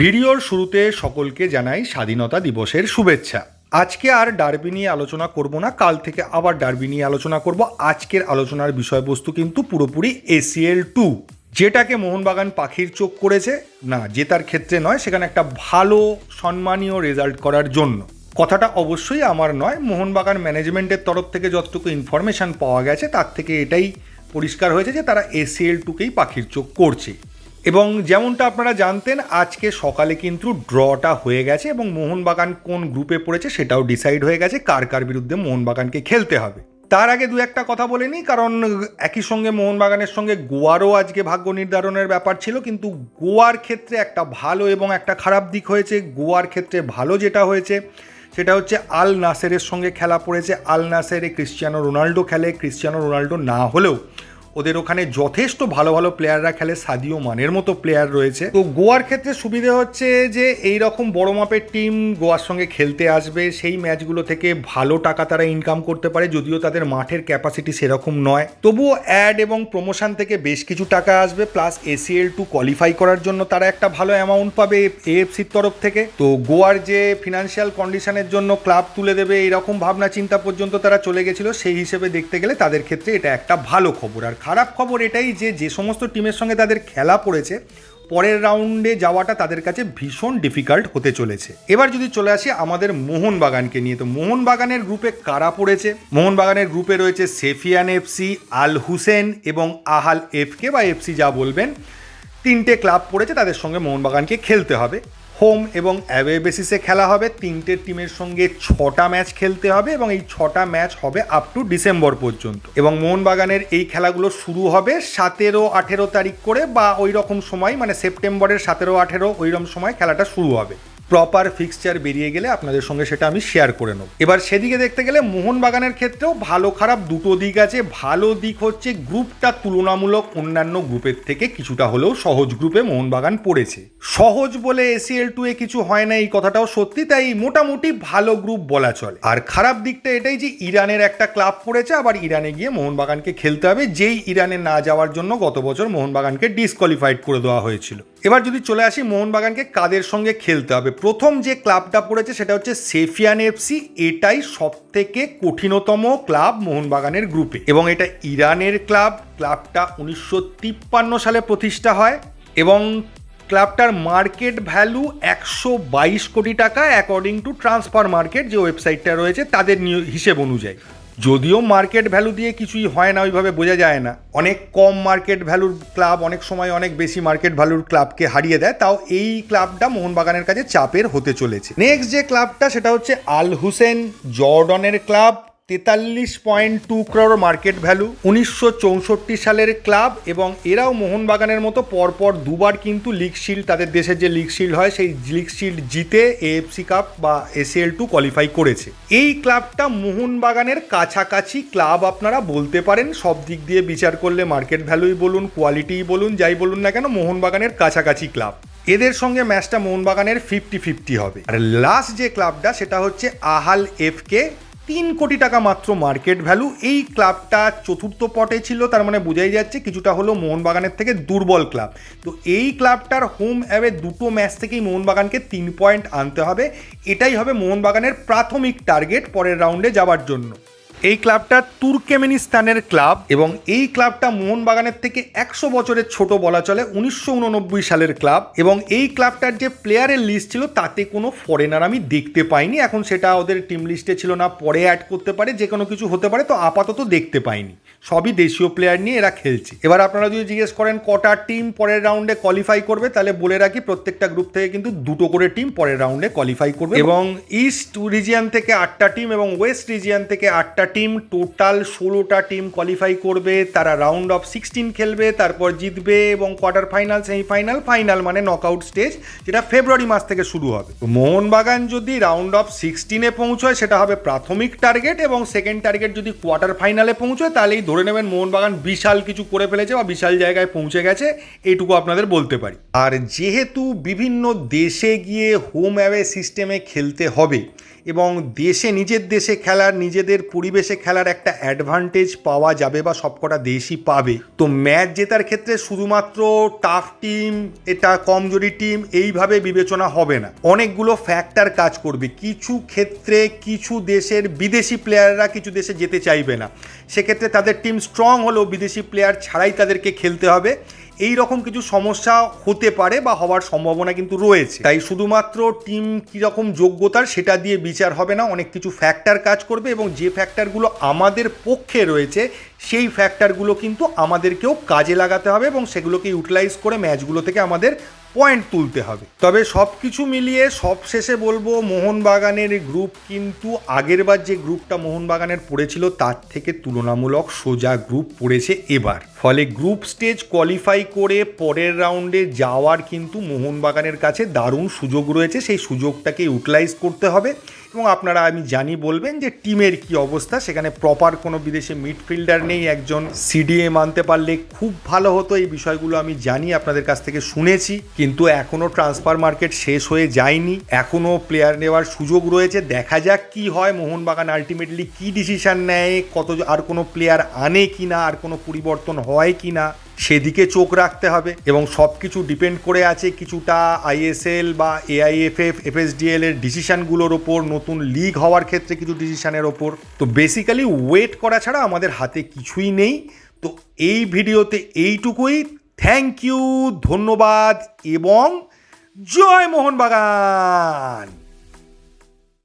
ভিডিওর শুরুতে সকলকে জানাই স্বাধীনতা দিবসের শুভেচ্ছা। আজকে আর ডার্বি নিয়ে আলোচনা করব না, কাল থেকে আবার ডার্বি নিয়ে আলোচনা করব। আজকের আলোচনার বিষয়বস্তু কিন্তু পুরোপুরি এসিএল টু। যেটাকে মোহনবাগান পাখির চোখ করেছে, না জেতার ক্ষেত্রে নয়, সেখানে একটা ভালো, সম্মানীয় রেজাল্ট করার জন্য। কথাটা অবশ্যই আমার নয়, মোহনবাগান ম্যানেজমেন্টের তরফ থেকে যতটুকু ইনফরমেশন পাওয়া গেছে, তার থেকে এটাই পরিষ্কার হয়েছে যে তারা এসিএল টুকেই পাখির চোখ করছে। এবং যেমনটা আপনারা জানতেন, আজকে সকালে কিন্তু ড্রটা হয়ে গেছে এবং মোহনবাগান কোন গ্রুপে পড়েছে সেটাও ডিসাইড হয়ে গেছে কার কার বিরুদ্ধে মোহনবাগানকে খেলতে হবে। তার আগে দু একটা কথা বলে নিই, কারণ একই সঙ্গে মোহনবাগানের সঙ্গে গোয়ারও আজকে ভাগ্য নির্ধারণের ব্যাপার ছিল, কিন্তু গোয়ার ক্ষেত্রে একটা ভালো এবং একটা খারাপ দিক হয়েছে। গোয়ার ক্ষেত্রে ভালো যেটা হয়েছে, সেটা হচ্ছে আল নাসেরের সঙ্গে খেলা পড়েছে। আল নাসেরে ক্রিশ্চিয়ানো রোনাল্ডো খেলে, ক্রিশ্চিয়ানো রোনাল্ডো না হলেও ওদের ওখানে যথেষ্ট ভালো ভালো প্লেয়াররা খেলে, সাদিও মানের মতো প্লেয়ার রয়েছে। তো গোয়ার ক্ষেত্রে সুবিধে হচ্ছে যে এই রকম বড় মাপের টিম গোয়ার সঙ্গে খেলতে আসবে, সেই ম্যাচগুলো থেকে ভালো টাকা তারা ইনকাম করতে পারে, যদিও তাদের মাঠের ক্যাপাসিটি সেরকম নয়। তবুও অ্যাড এবং প্রমোশন থেকে বেশ কিছু টাকা আসবে প্লাস এসিএল টু কোয়ালিফাই করার জন্য তারা একটা ভালো অ্যামাউন্ট পাবে এএফসির তরফ থেকে। তো গোয়ার যে ফিনান্সিয়াল কন্ডিশনের জন্য ক্লাব তুলে দেবে এরকম ভাবনা চিন্তা পর্যন্ত তারা চলে গেছিল, সেই হিসেবে দেখতে গেলে তাদের ক্ষেত্রে এটা একটা ভালো খবর। আর খারাপ খবর এটাই যে যে সমস্ত টিমের সঙ্গে তাদের খেলা পড়েছে, পরের রাউন্ডে যাওয়াটা তাদের কাছে ভীষণ ডিফিকাল্ট হতে চলেছে। এবার যদি চলে আসি আমাদের মোহনবাগানকে নিয়ে, তো মোহনবাগানের গ্রুপে কারা পড়েছে? মোহনবাগানের গ্রুপে রয়েছে সেফিয়ান এফসি, আল হুসেন এবং আহাল এফকে বা এফসি যা বলবেন, তিনটে ক্লাব পড়েছে, তাদের সঙ্গে মোহনবাগানকে খেলতে হবে। হোম এবং অ্যাওয়ে বেসিসে খেলা হবে। তিনটে টিমের সঙ্গে ছটা ম্যাচ খেলতে হবে এবং এই ছটা ম্যাচ হবে আপ টু ডিসেম্বর পর্যন্ত। এবং মোহনবাগানের এই খেলাগুলো শুরু হবে সতেরো আঠেরো তারিখ করে বা ওই রকম সময় মানে সেপ্টেম্বরের সতেরো আঠেরো ওইরকম সময় খেলাটা শুরু হবে। প্রপার ফিক্সচার বেরিয়ে গেলে আপনাদের সঙ্গে সেটা আমি শেয়ার করে নেব। এবার সেদিকে দেখতে গেলে মোহনবাগানের ক্ষেত্রেও ভালো খারাপ দুটো দিক আছে। ভালো দিক হচ্ছে গ্রুপটা তুলনামূলক অন্যান্য গ্রুপের থেকে কিছুটা হলেও সহজ গ্রুপে মোহনবাগান পড়েছে। সহজ বলে এসিএল টু এ কিছু হয় না, এই কথাটাও সত্যি, তাই মোটামুটি ভালো গ্রুপ বলা চলে। আর খারাপ দিকটা এটাই যে ইরানের একটা ক্লাব পড়েছে, আবার ইরানে গিয়ে মোহনবাগানকে খেলতে হবে, যেই ইরানে না যাওয়ার জন্য গত বছর মোহনবাগানকে ডিসকোয়ালিফাইড করে দেওয়া হয়েছিল। এবার যদি চলে আসি মোহনবাগানকে কাদের সঙ্গে খেলতে হবে? প্রথম যে ক্লাবটা পড়েছে সেটা হচ্ছে সেফিয়ান এফসি। এটাই সব থেকে কঠিনতম ক্লাব মোহনবাগানের গ্রুপে এবং এটা ইরানের ক্লাব। ক্লাবটা উনিশশো তিপ্পান্ন সালে প্রতিষ্ঠা হয় এবং ক্লাবটার মার্কেট ভ্যালু একশো বাইশ কোটি টাকা অ্যাকর্ডিং টু ট্রান্সফার মার্কেট যে ওয়েবসাইটটা রয়েছে, তাদের হিসেব অনুযায়ী। যদিও মার্কেট ভ্যালু দিয়ে কিছুই হয় না, ওইভাবে বোঝা যায় না। অনেক কম মার্কেট ভ্যালুর ক্লাব অনেক সময় অনেক বেশি মার্কেট ভ্যালুর ক্লাবকে হারিয়ে দেয়, তাও এই ক্লাবটা মোহনবাগানের কাছে চাপের হতে চলেছে। নেক্সট যে ক্লাবটা সেটা হচ্ছে আল হুসেন জর্ডনের ক্লাব তেতাল্লিশ point two crore market value উনিশশো চৌষট্টি সালের ক্লাব এবং এরাও মোহনবাগানের মতো পরপর দুবার কিন্তু লিগ শিল্ড তাদের দেশের যে লিগ শিল্ড হয়, সেই লিগ শিল্ড জিতে এএফসি কাপ বা এসিএল টু কোয়ালিফাই করেছে। এই ক্লাবটা মোহনবাগানের কাছাকাছি ক্লাব আপনারা বলতে পারেন, সব দিক দিয়ে বিচার করলে মার্কেট ভ্যালুই বলুন কোয়ালিটিই বলুন, যাই বলুন না কেন, মোহনবাগানের কাছাকাছি ক্লাব এদের সঙ্গে ম্যাচটা মোহনবাগানের ফিফটি ফিফটি হবে। আর লাস্ট যে ক্লাবটা সেটা হচ্ছে আহাল এফকে তিন কোটি টাকা মাত্র মার্কেট ভ্যালু। এই ক্লাবটা চতুর্থ পটে ছিল, তার মানে বোঝাই যাচ্ছে কিছুটা হলো মোহনবাগানের থেকে দুর্বল ক্লাব। তো এই ক্লাবটার হোম অ্যাওয়ে দুটো ম্যাচ থেকেই মোহনবাগানকে তিন পয়েন্ট আনতে হবে। এটাই হবে মোহনবাগানের প্রাথমিক টার্গেট পরের রাউন্ডে যাওয়ার জন্য। এই ক্লাবটা তুর্কমেনিস্তানের ক্লাব এবং এই ক্লাবটা মোহনবাগানের থেকে একশো বছরের ছোট বলা চলে, উনিশশো উননব্বই সালের ক্লাব। এবং এই ক্লাবটার যে প্লেয়ারের লিস্ট ছিল, তাতে কোনো ফরেনার আমি দেখতে পাইনি। এখন সেটা ওদের টিম লিস্টে ছিল না, পরে অ্যাড করতে পারে, যে কোনো কিছু হতে পারে, তো আপাতত দেখতে পাইনি। সবই দেশীয় প্লেয়ার নিয়ে এরা খেলছে। এবার আপনারা যদি জিজ্ঞেস করেন, কটা টিম পরের রাউন্ডে কোয়ালিফাই করবে, তাহলে বলে রাখি, প্রত্যেকটা গ্রুপ থেকে কিন্তু দুটো করে টিম পরের রাউন্ডে কোয়ালিফাই করবে। এবং ইস্ট রিজিয়ান থেকে আটটা টিম এবং ওয়েস্ট রিজিয়ান থেকে আটটা টিম টোটাল ষোলোটা টিম কোয়ালিফাই করবে, তারা রাউন্ড অফ সিক্সটিন খেলবে, তারপর জিতবে এবং কোয়ার্টার ফাইনাল সেমিফাইনাল ফাইনাল মানে নকআউট স্টেজ যেটা ফেব্রুয়ারি মাস থেকে শুরু হবে। মোহনবাগান যদি রাউন্ড অফ সিক্সটিনে পৌঁছয়, সেটা হবে প্রাথমিক টার্গেট এবং সেকেন্ড টার্গেট যদি কোয়ার্টার ফাইনালে পৌঁছয়, তাহলেই ধরে নেবেন মোহনবাগান বিশাল কিছু করে ফেলেছে বা বিশাল জায়গায় পৌঁছে গেছে, এইটুকু আপনাদের বলতে পারি। আর যেহেতু বিভিন্ন দেশে গিয়ে হোম অ্যাওয়ে সিস্টেমে খেলতে হবে এবং দেশে, নিজের দেশে খেলার, নিজেদের পরিবেশে খেলার একটা অ্যাডভান্টেজ পাওয়া যাবে বা সবকটা দেশই পাবে। তো ম্যাচ জেতার ক্ষেত্রে শুধুমাত্র টাফ টিম এটা কমজোরি টিম এইভাবে বিবেচনা হবে না। অনেকগুলো ফ্যাক্টর কাজ করবে। কিছু ক্ষেত্রে কিছু দেশের বিদেশি প্লেয়াররা কিছু দেশে যেতে চাইবে না। সেক্ষেত্রে তাদের টিম স্ট্রং হলেও বিদেশি প্লেয়ার ছাড়াই তাদেরকে খেলতে হবে। এই রকম কিছু সমস্যা হতে পারে বা হওয়ার সম্ভাবনা কিন্তু রয়েছে। তাই শুধুমাত্র টিম কীরকম যোগ্যতার সেটা দিয়ে বিচার হবে না, অনেক কিছু ফ্যাক্টর কাজ করবে এবং যে ফ্যাক্টরগুলো আমাদের পক্ষে রয়েছে, সেই ফ্যাক্টরগুলো কিন্তু আমাদেরকেও কাজে লাগাতে হবে এবং সেগুলোকে ইউটিলাইজ করে ম্যাচগুলো থেকে আমাদের পয়েন্ট তুলতে হবে। তবে সব কিছু মিলিয়ে সব শেষে বলব, মোহনবাগানের গ্রুপ কিন্তু আগেরবার যে গ্রুপটা মোহনবাগানের পড়েছিল, তার থেকে তুলনামূলক সোজা গ্রুপ পড়েছে এবার। ফলে গ্রুপ স্টেজ কোয়ালিফাই করে পরের রাউন্ডে যাওয়ার কিন্তু মোহনবাগানের কাছে দারুণ সুযোগ রয়েছে। সেই সুযোগটাকে ইউটিলাইজ করতে হবে এবং আপনারা, আমি জানি, বলবেন যে টিমের কি অবস্থা। সেখানে প্রপার কোনো বিদেশে মিডফিল্ডার নেই, একজন সিডিএম আনতে পারলে খুব ভালো হতো। এই বিষয়গুলো আমি জানি, আপনাদের কাছ থেকে শুনেছি, কিন্তু এখনও ট্রান্সফার মার্কেট শেষ হয়ে যায়নি। এখনও প্লেয়ার নেওয়ার সুযোগ রয়েছে। দেখা যাক কি হয়, মোহনবাগান আলটিমেটলি কি ডিসিশন নেয়, কত, আর কোনো প্লেয়ার আনে কি না আর কোনো পরিবর্তন হয় কি না, সেদিকে চোখ রাখতে হবে এবং সব কিছু ডিপেন্ড করে আছে কিছুটা আইএসএল বা এআইএফএফ এফএসডিএল এর ডিসিশনগুলোর ওপর, নতুন লিগ হওয়ার ক্ষেত্রে কিছু ডিসিশনের ওপর। তো বেসিক্যালি ওয়েট করা ছাড়া আমাদের হাতে কিছুই নেই। তো এই ভিডিওতে এইটুকুই। থ্যাংক ইউ ধন্যবাদ এবং জয় মোহনবাগান!